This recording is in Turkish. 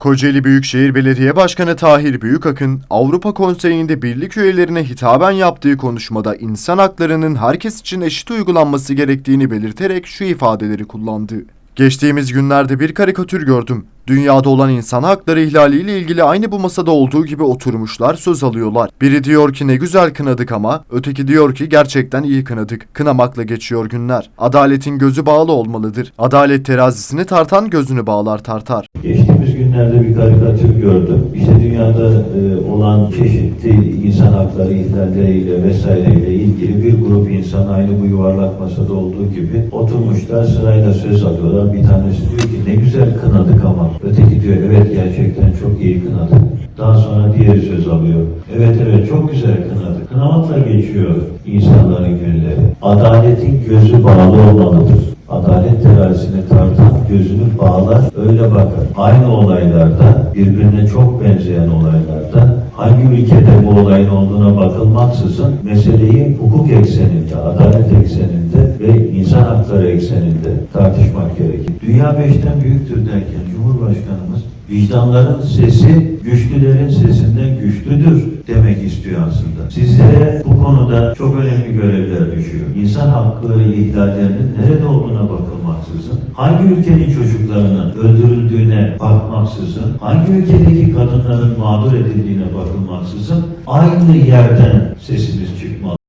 Kocaeli Büyükşehir Belediye Başkanı Tahir Büyükakın, Avrupa Konseyi'nde birlik üyelerine hitaben yaptığı konuşmada insan haklarının herkes için eşit uygulanması gerektiğini belirterek şu ifadeleri kullandı. Geçtiğimiz günlerde bir karikatür gördüm. Dünyada olan insan hakları ihlaliyle ilgili aynı bu masada olduğu gibi oturmuşlar, söz alıyorlar. Biri diyor ki ne güzel kınadık ama, öteki diyor ki gerçekten iyi kınadık. Kınamakla geçiyor günler. Adaletin gözü bağlı olmalıdır. Adalet terazisini tartan gözünü bağlar tartar. Geçtiğimiz günlerde bir karikatür gördüm. İşte dünyada e, olan çeşitli insan hakları ihlalleriyle vesaireyle ilgili bir grup insan aynı bu yuvarlak masada olduğu gibi oturmuşlar sırayla söz alıyorlar. Bir tanesi diyor ki ne güzel kınadık ama. Diyor evet gerçekten çok iyi kınadık. Daha sonra diğeri söz alıyor. Evet evet çok güzel kınadık. Kınamakla geçiyor insanların günleri. Adaletin gözü bağlı olmalıdır. Adalet terazisini tartan gözünü bağlar öyle bakar. Aynı olaylarda birbirine çok benzeyen olaylarda hangi ülkede bu olayın olduğuna bakılmaksızın meseleyi hukuk ekseninde, adalet ekseninde ve insan hakları ekseninde tartışmak gerekir. Dünya beşten büyüktür Cumhurbaşkanımız vicdanların sesi güçlülerin sesinden güçlüdür demek istiyor aslında. Sizlere bu konuda çok önemli görevler düşüyor. İnsan hakları ihlallerinin nerede olduğuna bakılmaksızın, hangi ülkenin çocuklarının öldürüldüğüne bakmaksızın, hangi ülkedeki kadınların mağdur edildiğine bakılmaksızın aynı yerden sesimiz çıkmalı.